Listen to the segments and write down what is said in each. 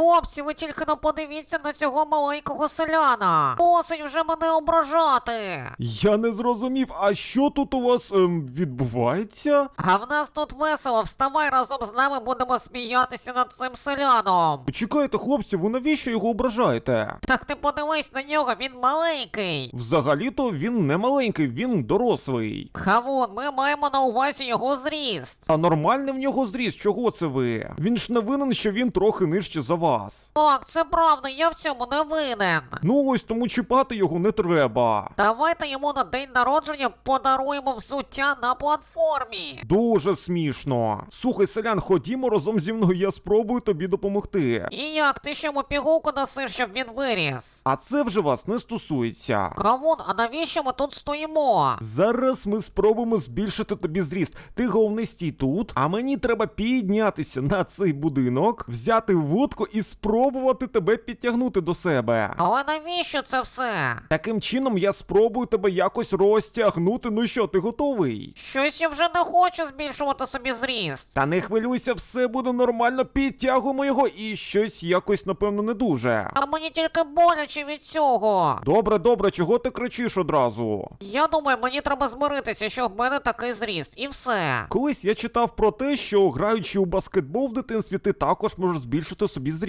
Хлопці, ви тільки не подивіться на цього маленького селяна. Досить вже мене ображати. Я не зрозумів, а що тут у вас ем, відбувається? А в нас тут весело, вставай разом з нами будемо сміятися над цим селяном. Почекайте, хлопці, ви навіщо його ображаєте? Так ти подивись на нього, він маленький. Взагалі-то він не маленький, він дорослий. Хавун, ми маємо на увазі його зріст. А нормальний в нього зріст, чого це ви? Він ж не винен, що він трохи нижче за вас. Так, це правда, я в цьому не винен. Ну ось тому чіпати його не треба. Давайте йому на день народження подаруємо взуття на платформі. Дуже смішно. Слухай, селян, ходімо разом зі мною, я спробую тобі допомогти. І як ти ще йому пігулку дасиш, щоб він виріс? А це вже вас не стосується. Кавун, а навіщо ми тут стоїмо? Зараз ми спробуємо збільшити тобі зріст. Ти головне стій тут, а мені треба піднятися на цей будинок, взяти вудку і спробувати тебе підтягнути до себе. Але навіщо це все? Таким чином я спробую тебе якось розтягнути. Ну що, ти готовий? Щось я вже не хочу збільшувати собі зріст. Та не хвилюйся, все буде нормально, підтягуємо його і щось якось, напевно, не дуже. А мені тільки боляче від цього. Добре, добре, чого ти кричиш одразу? Я думаю, мені треба змиритися, що в мене такий зріст, і все. Колись я читав про те, що граючи у баскетбол в дитинстві, ти також можеш збільшити собі зріст.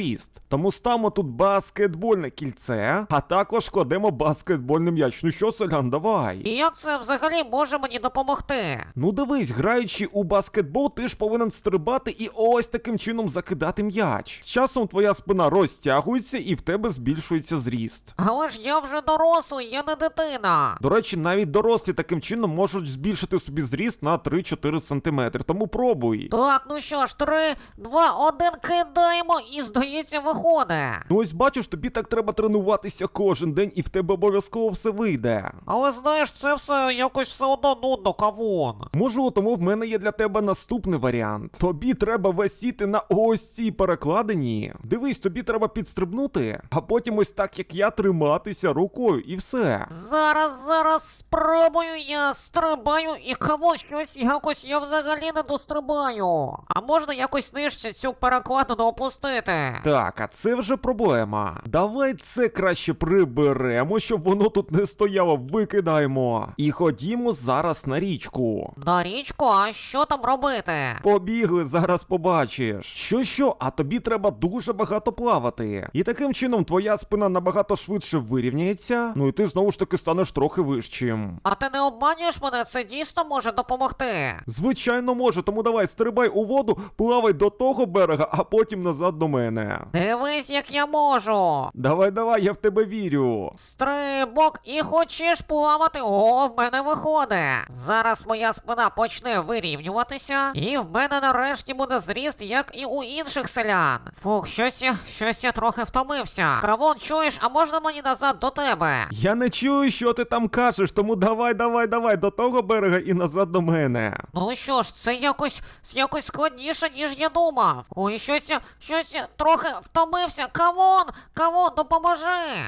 Тому ставимо тут баскетбольне кільце, а також кладемо баскетбольний м'яч. Ну що, селян, давай. І як це взагалі може мені допомогти? Ну дивись, граючи у баскетбол, ти ж повинен стрибати і ось таким чином закидати м'яч. З часом твоя спина розтягується і в тебе збільшується зріст. Але ж я вже дорослий, я не дитина. До речі, навіть дорослі таким чином можуть збільшити собі зріст на 3-4 см. Тому пробуй. Так, ну що ж, три, два, один кидаємо і здається, виходить. Ну ось бачиш, тобі так треба тренуватися кожен день, і в тебе обов'язково все вийде. Але знаєш, це все якось все одно нудно, кавун. Можу, тому в мене є для тебе наступний варіант. Тобі треба висіти на ось цій перекладині. Дивись, тобі треба підстрибнути, а потім ось так, як я, триматися рукою, і все. Зараз, зараз спробую, я стрибаю і кавун щось якось я взагалі не дострибаю. А можна якось нижче цю перекладину опустити? Так, а це вже проблема. Давай це краще приберемо, щоб воно тут не стояло, викидаємо. І ходімо зараз на річку. На річку, а що там робити? Побігли, зараз побачиш. Що що, а тобі треба дуже багато плавати. І таким чином твоя спина набагато швидше вирівняється. Ну і ти знову ж таки станеш трохи вищим. А ти не обманюєш мене, це дійсно може допомогти. Звичайно, може, тому давай стрибай у воду, плавай до того берега, а потім назад до мене. Дивись, як я можу. Давай, давай, я в тебе вірю. Стрибок і хочеш плавати? О, в мене виходить. Зараз моя спина почне вирівнюватися, і в мене нарешті буде зріст, як і у інших селян. Фух, щось я, щось я трохи втомився. Кавон, чуєш, а можна мені назад до тебе? Я не чую, що ти там кажеш, тому давай, давай, давай до того берега і назад до мене. Ну що ж, це якось якось складніше, ніж я думав. Ой, щось щось я трохи втомився. Кавон, кавон, допоможи.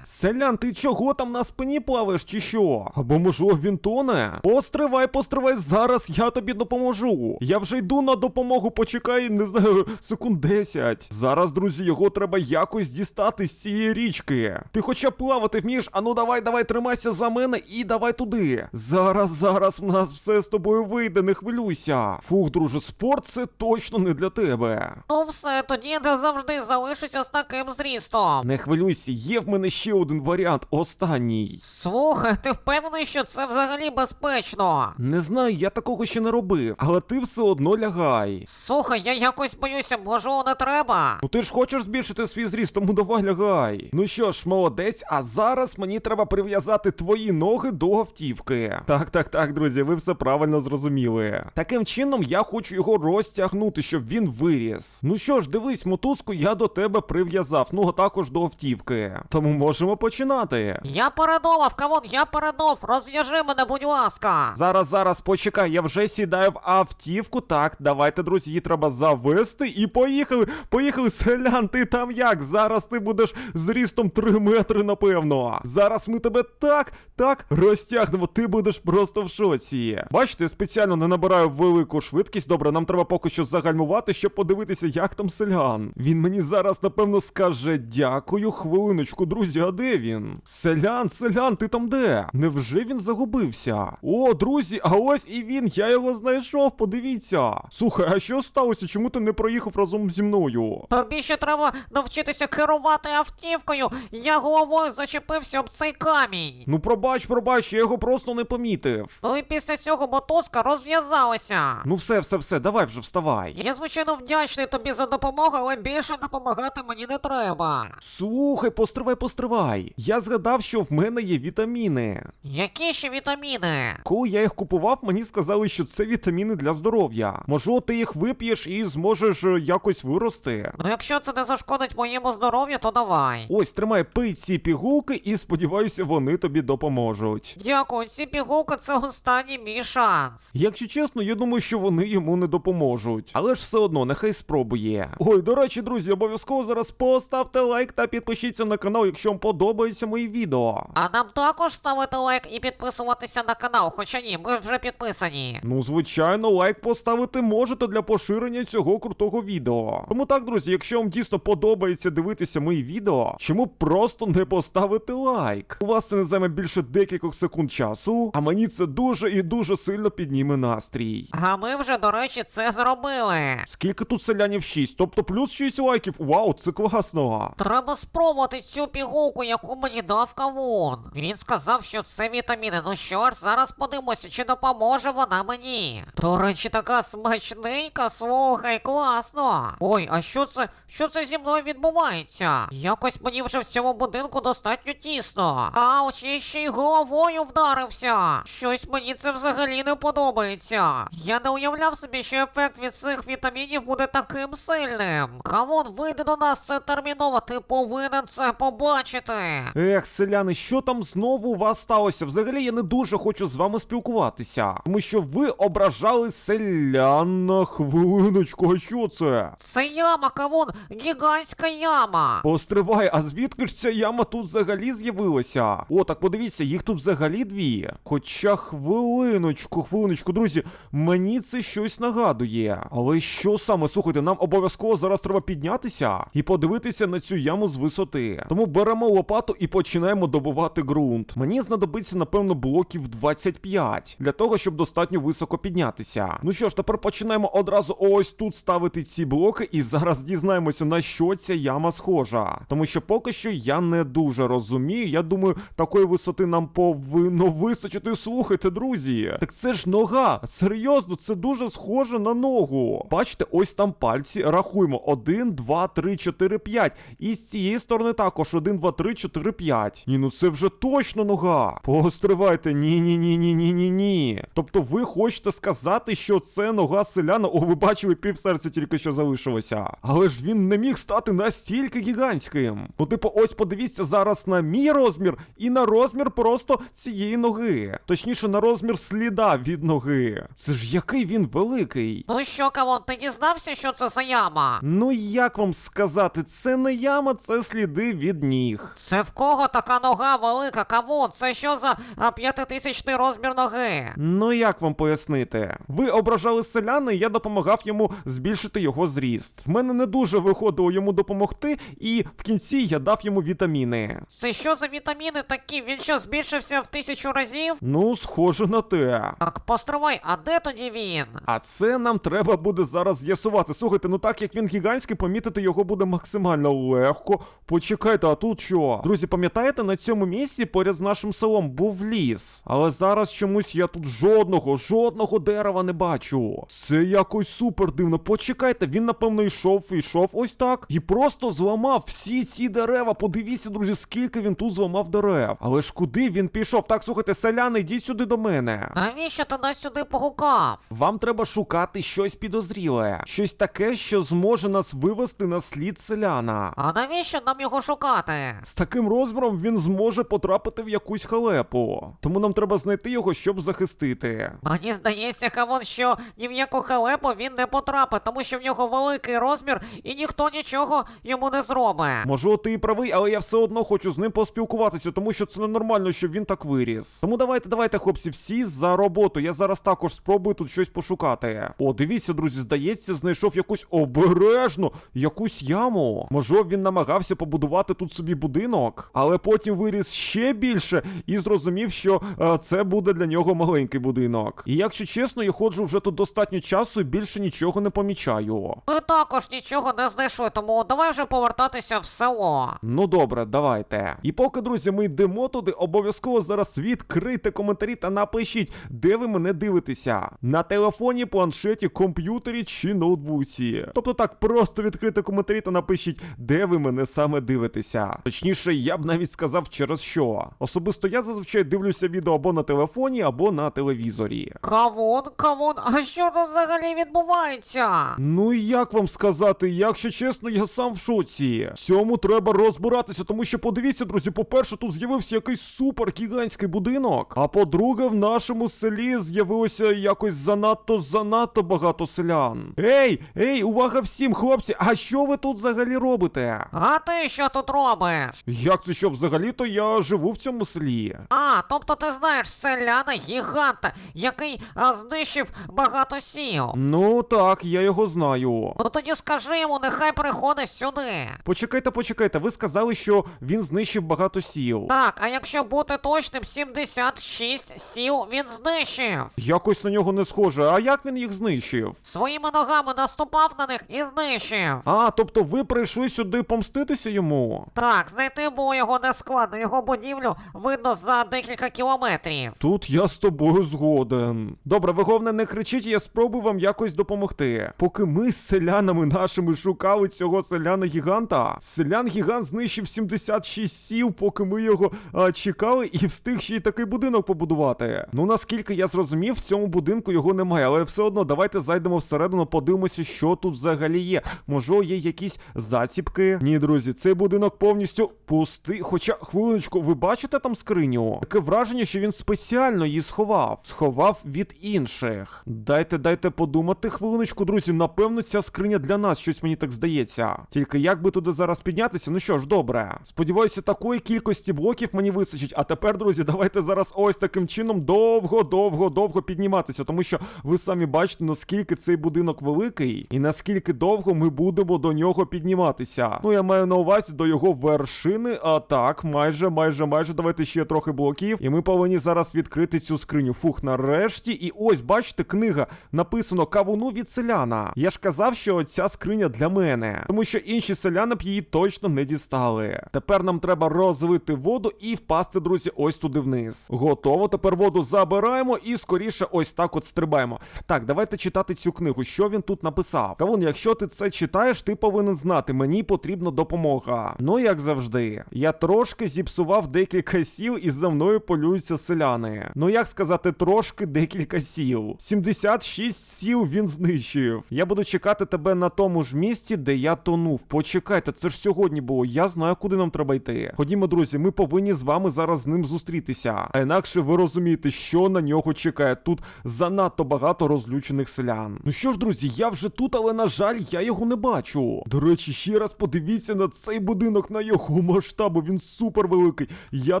Селян, ти чого там на спині плаваєш чи що? Або можливо він тоне? Постривай, постривай, зараз я тобі допоможу. Я вже йду на допомогу, почекай, не знаю, секунд 10. Зараз, друзі, його треба якось дістати з цієї річки. Ти хоча б плавати вмієш, а ну давай, давай, тримайся за мене і давай туди. Зараз, зараз в нас все з тобою вийде, не хвилюйся. Фух, друже, спорт це точно не для тебе. Ну все, тоді я завжди залишуся з таким зрістом. Не хвилюйся, є в мене ще один варіант, останній. Слухай, ти впевнений, що це взагалі безпечно? Не знаю, я такого ще не робив, але ти все одно лягай. Слухай, я якось боюся, можливо, не треба. Ну ти ж хочеш збільшити свій зріст, тому давай лягай. Ну що ж, молодець, а зараз мені треба прив'язати твої ноги до автівки. Так, так, так, друзі, ви все правильно зрозуміли. Таким чином я хочу його розтягнути, щоб він виріс. Ну що ж, дивись, мотузку я до тебе прив'язав, ну а також до автівки. Тому можемо починати. Я передумав, кавун, я передумав, розв'яжи мене, будь ласка. Зараз, зараз, почекай, я вже сідаю в автівку. Так, давайте, друзі, її треба завести і поїхали. Поїхали, селян, ти там як? Зараз ти будеш з рістом 3 метри, напевно. Зараз ми тебе так, так розтягнемо. Ти будеш просто в шоці. Бачите, я спеціально не набираю велику швидкість. Добре, нам треба поки що загальмувати, щоб подивитися, як там селян. Він мені зараз, напевно, скаже дякую. Хвилиночку, друзі, а де він? Селян, селян, ти там де? Невже він загубився? О, друзі, а ось і він, я його знайшов, подивіться. Слухай, а що сталося? Чому ти не проїхав разом зі мною? Тобі ще треба навчитися керувати автівкою. Я головою зачепився об цей камінь. Ну пробач, пробач, я його просто не помітив. Ну і після цього мотузка розв'язалася. Ну все, все, все, давай вже вставай. Я, звичайно, вдячний тобі за допомогу, але більше допомагати мені не треба. Слухай, постривай, постривай. Я згадав, що в мене є вітаміни. Які ще вітаміни? Коли я їх купував, мені сказали, що це вітаміни для здоров'я. Може, ти їх вип'єш і зможеш е, якось вирости. Ну якщо це не зашкодить моєму здоров'ю, то давай. Ось, тримай, пий ці пігулки і сподіваюся, вони тобі допоможуть. Дякую, ці пігулки це останній мій шанс. Якщо чесно, я думаю, що вони йому не допоможуть. Але ж все одно, нехай спробує. Ой, до речі, друзі, обов'язково зараз поставте лайк та підпишіться на канал, якщо вам подобаються мої відео. А нам також ставити лайк і підписуватися на канал, хоча ні, ми вже підписані. Ну, звичайно, лайк поставити можете для поширення цього крутого відео. Тому так, друзі, якщо вам дійсно подобається дивитися мої відео, чому просто не поставити лайк? У вас це не займе більше декількох секунд часу, а мені це дуже і дуже сильно підніме настрій. А ми вже, до речі, це зробили. Скільки тут селянів 6, тобто плюс 6 лайків. Вау, це класно. Треба спробувати цю пігулку, яку мені дав кавун. Він сказав, що це вітаміни. Ну що ж, зараз подивимося, чи допоможе вона мені. До речі, така смачненька, слухай, класно. Ой, а що це? Що це зі мною відбувається? Якось мені вже в цьому будинку достатньо тісно. Ауч, я ще й головою вдарився. Щось мені це взагалі не подобається. Я не уявляв собі, що ефект від цих вітамінів буде таким сильним. Кавун, вийди до нас терміново, ти повинен це побачити. Ех, селяни, що там знову у вас сталося? Взагалі я не дуже хочу з вами спілкуватися, тому що ви ображали селян на хвилиночку. А що це? Це яма, кавун, гігантська яма. Постривай, а звідки ж ця яма тут взагалі з'явилася? О, так подивіться, їх тут взагалі дві. Хоча хвилиночку, хвилиночку, друзі, мені це щось нагадує. Але що саме? Слухайте, нам обов'язково зараз треба піднятися і подивитися на цю яму з висоти. Тому беремо лопату і починаємо добувати ґрунт. Мені знадобиться, напевно, блоків 25 для того, щоб достатньо високо піднятися. Ну що ж, тепер починаємо одразу ось тут ставити ці блоки, і зараз дізнаємося, на що ця яма схожа. Тому що поки що я не дуже розумію. Я думаю, такої висоти нам повинно височити. Слухайте, друзі. Так це ж нога. Серйозно, це дуже схоже на ногу. Бачите, ось там пальці. Рахуємо: 1, 2, 3, 4, 5. І з цієї сторони також 1, 2, 3, 4, 5. Ні, ну це вже точно нога. Постривайте, ні, ні, ні, ні, ні, ні, ні. Тобто ви хочете сказати, що це нога селяна? О, ви бачили, пів серця тільки що залишилося. Але ж він не міг стати настільки гігантським. Ну, типу, ось подивіться зараз на мій розмір і на розмір просто цієї ноги. Точніше, на розмір сліда від ноги. Це ж який він великий. Ну що, кавун, ти дізнався, що це за яма? Ну як вам сказати, це не яма, це сліди від ніг. Це в кого така нога велика, кавун? Це що за а, п'ятитисячний розмір ноги? Ну як вам пояснити? Ви ображали селяни, я допомагав йому збільшити його зріст. В мене не дуже виходило йому допомогти, і в кінці я дав йому вітаміни. Це що за вітаміни такі? Він що збільшився в тисячу разів? Ну, схоже на те. Так, постривай, а де тоді він? А це нам треба буде зараз з'ясувати. Слухайте, ну так як він гігантський, помітити його буде максимально легко. Почекайте, а тут що? Друзі, пам'ятаєте, на цьому місці поряд з нашим селом був ліс. Але зараз чомусь я тут жодного, жодного дерева не бачу. Це якось супер дивно. Почекайте, він напевно йшов, йшов ось так. І просто зламав всі ці дерева. Подивіться, друзі, скільки він тут зламав дерев. Але ж куди він пішов? Так, слухайте, селяни, йдіть сюди до мене. Навіщо ти нас сюди погукав? Вам треба шукати щось підозріле, щось таке, що зможе нас вивести на слід селяна. А навіщо нам його шукати? З таким розміром він зможе потрапити в якусь халепу. Тому нам треба знайти його, щоб захистити. Мені здається, Кавон, що ні в яку халепу він не потрапить, тому що в нього великий розмір і ніхто нічого йому не зробить. Можливо, ти і правий, але я все одно хочу з ним поспілкуватися, тому що це ненормально, щоб він так виріс. Тому давайте, давайте, хлопці, всі за роботу. Я зараз також спробую тут щось пошукати. О, дивіться, друзі, здається, знайшов якусь обережно, якусь яму. Може, він намагався побудувати тут собі будинок, але потім виріс ще більше і зрозумів, що е, це буде для нього маленький будинок. І якщо чесно, я ходжу вже тут достатньо часу і більше нічого не помічаю. Ми також нічого не знайшли, тому давай вже повертатися в село. Ну добре, давайте. І поки, друзі, ми йдемо туди, обов'язково зараз відкрийте коментарі та напишіть, де ви мене дивитеся. На телефоні, планшеті, комп'ютері чи ноутбуці. Тобто так, просто відкрийте коментарі та напишіть, де ви мене саме дивитеся. Точніше, я б навіть сказав через що. Особисто я зазвичай дивлюся відео або на телефоні, або на телевізорі. Кавун, кавун, а що тут взагалі відбувається? Ну і як вам сказати, якщо чесно, я сам в шоці. Цьому треба розбиратися, тому що подивіться, друзі, по-перше, тут з'явився якийсь супер гігантський будинок. А по-друге, в нашому селі з'явилося якось занадто занадто багато селян. Ей, ей, увага всім, хлопці! А що ви тут взагалі робите? А ти що тут робиш? Як це що, взагалі-то я живу в цьому селі? А, тобто ти знаєш селяна гіганта, який а, знищив багато сіл. Ну так, я його знаю. Ну тоді скажи йому, нехай приходить сюди. Почекайте, почекайте, ви сказали, що він знищив багато сіл. Так, а якщо бути точним, 76 сіл він знищив. Якось на нього не схоже. А як він їх знищив? Своїми ногами наступав на них і знищив. А, тобто ви прийшли сюди помститися йому? Так, знайти було його не складно, його будівлю видно за декілька кілометрів. Тут я з тобою згоден. Добре, ви головне не кричіть, я спробую вам якось допомогти. Поки ми з селянами нашими шукали цього селяна гіганта, селян гігант знищив 76 сіл, поки ми його а, чекали, і встиг ще й такий будинок побудувати. Ну наскільки я зрозумів, в цьому будинку його немає, але все одно давайте зайдемо всередину, подивимося, що тут взагалі є. Може, є якісь заціпки? Ні, друзі, цей будинок повністю пустий. Хоча, хвилиночку, ви бачите там скриню? Таке враження, що він спеціально її сховав. Сховав від інших. Дайте, дайте подумати хвилиночку, друзі. Напевно, ця скриня для нас, щось мені так здається. Тільки як би туди зараз піднятися? Ну що ж, добре. Сподіваюся, такої кількості блоків мені вистачить. А тепер, друзі, давайте зараз ось таким чином довго, довго, довго підніматися, тому що ви самі бачите, наскільки цей будинок великий, і наскільки довго ми будемо до нього підніматися. Ну, я маю на увазі до його вершини. А так, майже, майже, майже. Давайте ще трохи блоків. І ми повинні зараз відкрити цю скриню. Фух, нарешті. І ось, бачите, книга написано кавуну від селяна. Я ж казав, що ця скриня для мене, тому що інші селяни б її точно не дістали. Тепер нам треба розлити воду і впасти, друзі, ось туди вниз. Готово. Тепер воду забираємо і скоріше ось так от стрибаємо. Так, давайте читати цю книгу. Що він тут написав? Кавун, якщо ти це читаєш, ти повинен знати, мені потрібна допомога. Ну, як завжди, я трошки зіпсував декілька сіл, і за мною полюються селяни. Ну як сказати, трошки декілька сіл. 76 сіл він знищив. Я буду чекати тебе на тому ж місці, де я тонув. Почекайте, це ж сьогодні було. Я знаю, куди нам треба йти. Ходімо, друзі, ми повинні з вами зараз з ним зустрітися. А інакше ви розумієте, що на нього чекає. Тут занадто багато розлючених селян. Ну що ж, друзі, я вже тут, але на жаль, я його не бачу. До речі, ще раз подивіться на цей будинок, на його масштабу. Він супер великий. Я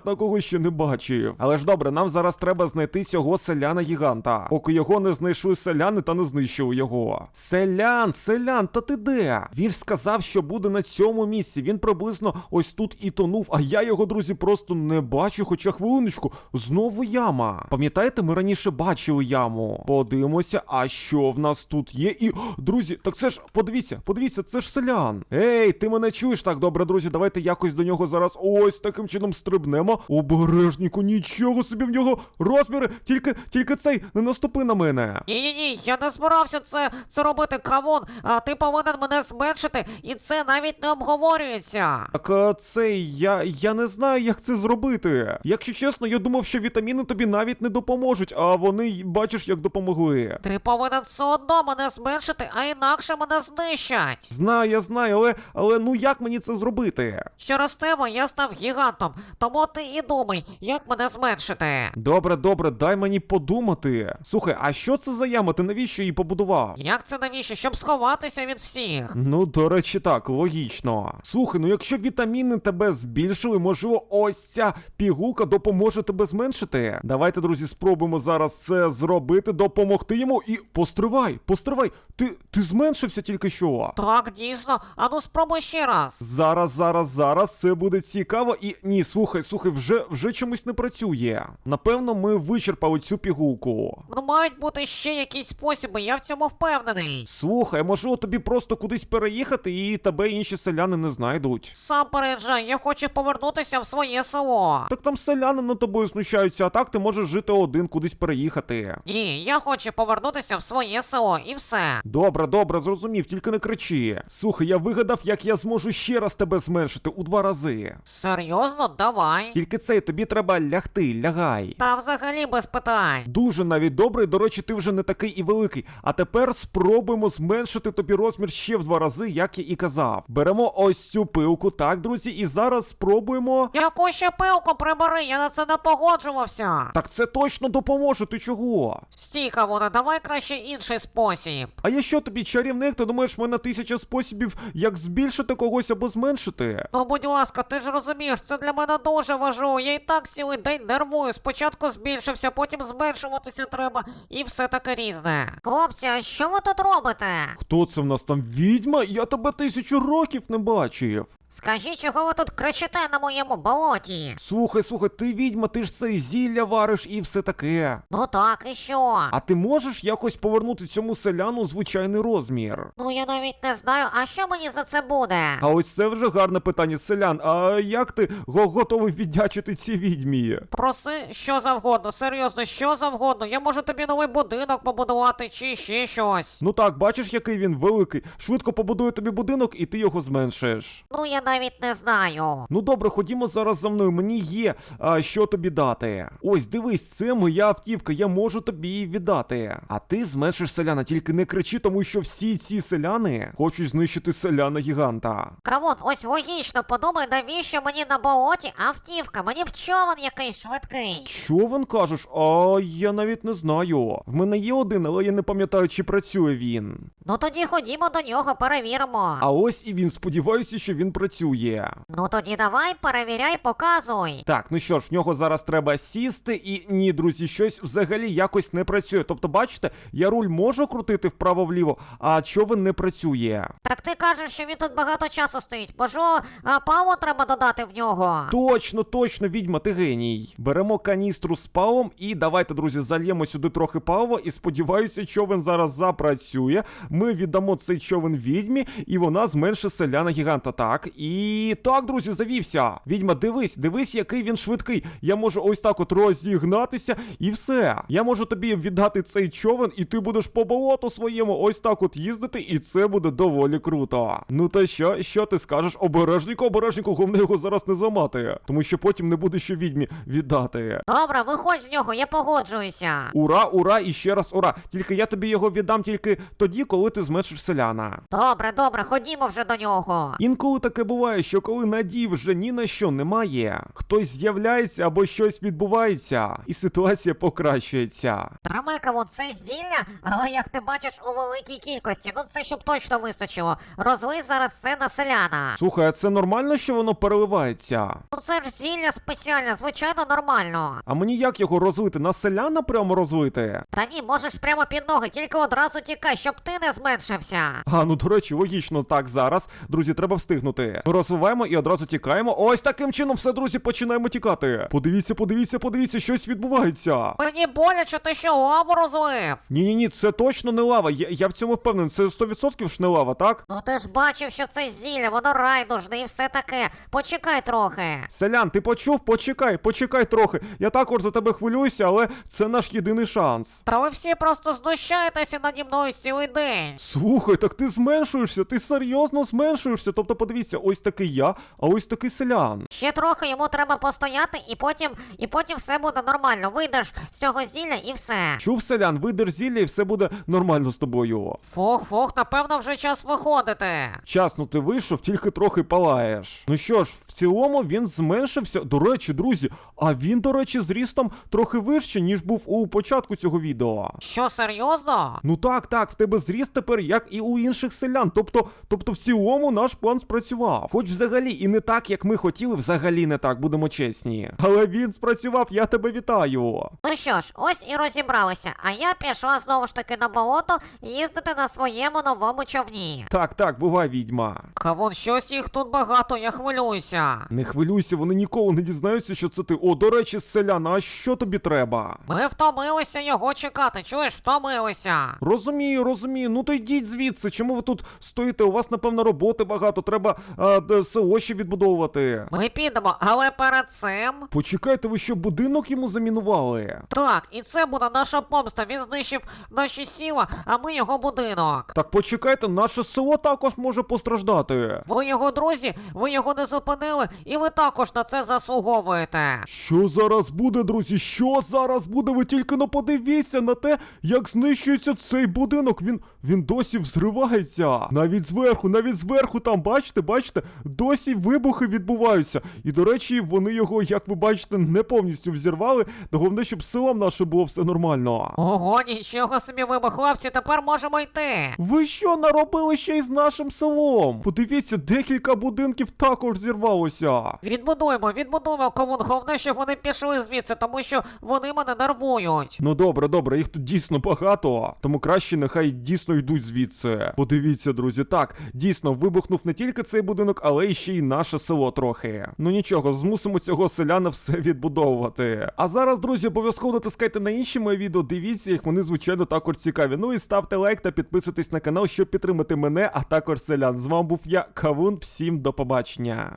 такого ще не бачив. Але ж добре, нам зараз треба знайти цього селяна гіганта. Поки його не знайшли селяни та не знищили його. Селян, селян, та ти де? Він ж сказав, що буде на цьому місці. Він приблизно ось тут і тонув, а я його, друзі, просто не бачу. Хоча хвилиночку, знову яма. Пам'ятаєте, ми раніше бачили яму. Подивимося, а що в нас тут є. І, друзі, так це ж, подивіться, подивіться, це ж селян. Ей, ти мене чуєш? Так, добре, друзі, давайте якось до нього зараз ось таким чином стрибнемо. Обережніку, нічого собі в нього розміри. Тільки, тільки цей не наступи на мене. Ні, ні, ні, я не збирався це, це робити, кавун. А ти повинен мене зменшити, і це навіть не обговорюється. Так а, цей, я, я не знаю, як це зробити. Якщо чесно, я думав, що вітаміни тобі навіть не допоможуть, а вони, бачиш, як допомогли. Ти повинен все одно мене зменшити, а інакше мене знищать. Знаю, я знаю, але, але ну як мені це зробити? Через тебе я став гігантом, тому ти і думай, як мене зменшити. Добре, добре, дай мені подумати. Слухай, а що це за яма? Ти навіщо її побудував? Як це навіщо? Щоб сховатися від всіх. Ну, до речі, так, логічно. Слухай, ну якщо вітаміни тебе збільшили, можливо, ось ця пігулка допоможе тебе зменшити. Давайте, друзі, спробуємо зараз це зробити, допомогти йому і постривай, постривай. Ти, ти зменшився тільки що. Так, Так, дійсно. Ану спробуй ще раз. Зараз, зараз, зараз, це буде цікаво і. Ні, слухай, слухай, вже, вже чомусь не працює. Напевно, ми вичерпали цю пігулку. Ну мають бути ще якісь способи, я в цьому впевнений. Слухай, можливо, тобі просто кудись переїхати і тебе інші селяни не знайдуть. Сам переїжджай, я хочу повернутися в своє село. Так там селяни над тобою знущаються, а так ти можеш жити один, кудись переїхати. Ні, я хочу повернутися в своє село і все. Добре, добре, зрозумів, тільки не кричи. Слухай, я вигадав, як я зможу ще раз тебе зменшити у два рази. Серйозно, давай. Тільки цей тобі треба лягти, лягай. Та взагалі без питань. Дуже навіть добре, до речі, ти вже не такий і великий. А тепер спробуємо зменшити тобі розмір ще в два рази, як я і казав. Беремо ось цю пилку, так, друзі, і зараз спробуємо. Яку ще пилку прибери, я на це не погоджувався. Так це точно допоможе, ти чого? Стій, Кавуне, давай краще інший спосіб. А я що тобі чарівник, ти думаєш, в мене тисяча способів, як збільшити когось або зменшити? Ну, будь ласка, ти ж розумієш, це для мене дуже важливо. Я і так цілий день нервую. Спочатку збільшився, потім зменшуватися треба, і все таке різне. Хлопці, а що ви тут робите? Хто це в нас там відьма? Я тебе тисячу років не бачив. Скажіть, чого ви тут кричите на моєму болоті? Слухай, слухай, ти відьма, ти ж це зілля вариш і все таке. Ну так, і що? А ти можеш якось повернути цьому селяну звичайний розмір? Ну я навіть не знаю, а що мені за це буде? А ось це вже гарне питання, селян. А як ти го- готовий віддячити цій відьмі? Проси що завгодно, серйозно, що завгодно. Я можу тобі новий будинок побудувати чи ще щось. Ну так, бачиш, який він великий. Швидко побудує тобі будинок, і ти його зменшиш. Ну я навіть не знаю. Ну добре, ходімо зараз за мною. Мені є а, що тобі дати. Ось, дивись, це моя автівка, я можу тобі її віддати. А ти зменшиш селяна, тільки не кричи, тому що всі ці селяни хочуть знищити селяна гіганта. Крамон, ось логічно подумай, навіщо мені на болоті автівка? Мені б човен якийсь швидкий. Човен кажеш? А я навіть не знаю. В мене є один, але я не пам'ятаю, чи працює він. Ну тоді ходімо до нього, перевіримо. А ось і він, сподіваюся, що він працює. Ну тоді давай, перевіряй, показуй. Так, ну що ж, в нього зараз треба сісти, і ні, друзі, щось взагалі якось не працює. Тобто, бачите, я руль можу крутити вправо-вліво, а човен не працює. Так ти кажеш, що він тут багато часу стоїть. Боже, а паво треба додати в нього. Точно, точно, відьма, ти геній. Беремо каністру з палом і давайте, друзі, зальємо сюди трохи палива і сподіваюся, човен зараз запрацює. Ми віддамо цей човен відьмі, і вона зменшить селяна гіганта. Так, і так, друзі, завівся. Відьма, дивись, дивись, який він швидкий. Я можу ось так от розігнатися, і все. Я можу тобі віддати цей човен, і ти будеш по болоту своєму ось так от їздити, і це буде доволі круто. Ну та що, що ти скажеш? Обережненько, обережненько, головне його зараз не зламати, тому що потім не буде що відьмі віддати. Добре, виходь з нього, я погоджуюся. Ура, ура і ще раз ура. Тільки я тобі його віддам тільки тоді, коли ти зменшиш селяна. Добре, добре, ходімо вже до нього. Інколи таке буває, що коли надій вже ні на що немає, хтось з'являється або щось відбувається, і ситуація покращується. Трамекаво, це зілля, але як ти бачиш у великій кількості, ну це щоб точно вистачило. Розлий зараз це на селяна. Слухай, а це нормально, що воно переливається? Ну це ж зілля спеціальне, звичайно, нормально. А мені як його розлити? На селяна прямо розлити? Та ні, можеш прямо під ноги, тільки одразу тікай, щоб ти не зменшився. А, ну до речі, логічно так зараз. Друзі, треба встигнути. Розвиваємо і одразу тікаємо. Ось таким чином все, друзі, починаємо тікати. Подивіться, подивіться, подивіться, щось відбувається. Мені боляче, ти що лаву розлив? Ні, ні, ні, це точно не лава. Я, я в цьому впевнений. Це 100% ж не лава, так? Ну ти ж бачив, що це зілля, воно райдужне і все таке. Почекай трохи. Селян, ти почув? Почекай, почекай трохи. Я також за тебе хвилююся, але це наш єдиний шанс. Та ви всі просто знущаєтеся наді мною цілий день. Слухай, так ти зменшуєшся, ти серйозно зменшуєшся. Тобто, подивіться, ось такий я, а ось такий селян. Ще трохи йому треба постояти, і потім, і потім все буде нормально. Вийдеш з цього зілля і все. Чув селян, видер зілля і все буде нормально з тобою. Фух, фух, напевно, вже час виходити. Часно ти вийшов, тільки трохи палаєш. Ну що ж, в цілому він зменшився. До речі, друзі, а він, до речі, зрістом трохи вище, ніж був у початку цього відео. Що, серйозно? Ну так, так, в тебе зріст тепер, як і у інших селян. Тобто, тобто в цілому наш план спрацював. Хоч взагалі і не так, як ми хотіли, взагалі не так, будемо чесні. Але він спрацював, я тебе вітаю. Ну що ж, ось і розібралися, а я пішла знову ж таки на болото їздити на своєму новому човні. Так, так, бувай, відьма. Кавун, щось їх тут багато, я хвилююся. Не хвилюйся, вони ніколи не дізнаються, що це ти. О, до речі, селяна, а що тобі треба? Ми втомилися його чекати, чуєш, втомилися. Розумію, розумію. Ну то йдіть звідси. Чому ви тут стоїте? У вас, напевно, роботи багато. Треба а, село ще відбудовувати. Ми підемо, але перед цим. Почекайте, ви що будинок йому замінували? Так, і це буде наша помста. Він знищив наші сіла, а ми його будинок. Так почекайте, наше село також може постраждати. Ви його друзі, ви його не зупинили, і ви також на це заслуговуєте. Що зараз буде, друзі? Що зараз буде? Ви тільки не подивіться на те, як знищується цей будинок. Він він досі взривається. Навіть зверху, навіть зверху там, бачите, бачите, досі вибухи відбуваються. І до речі, вони його, як ви бачите, не повністю взірвали. Та головне, щоб з селом наше було все нормально. Ого, нічого собі ви, хлопці, тепер можемо йти. Ви що наробили ще й з нашим селом? Подивіться, декілька будинків також зірвалося. Відбудуємо, відбудуємо комун. Головне, щоб вони пішли звідси, тому що вони мене нервують. Ну добре, добре, їх тут дійсно багато, тому краще нехай дійсно йдуть звідси. Подивіться, друзі, так, дійсно вибухнув не тільки цей будинок, але й ще й наше село трохи. Ну нічого, змусимо цього селяна все відбудовувати. А зараз, друзі, обов'язково натискайте на інші мої відео, дивіться їх, вони звичайно також цікаві. Ну і ставте лайк та підписуйтесь на канал, щоб підтримати мене, а також селян. З вами був я, Кавун. Всім до побачення.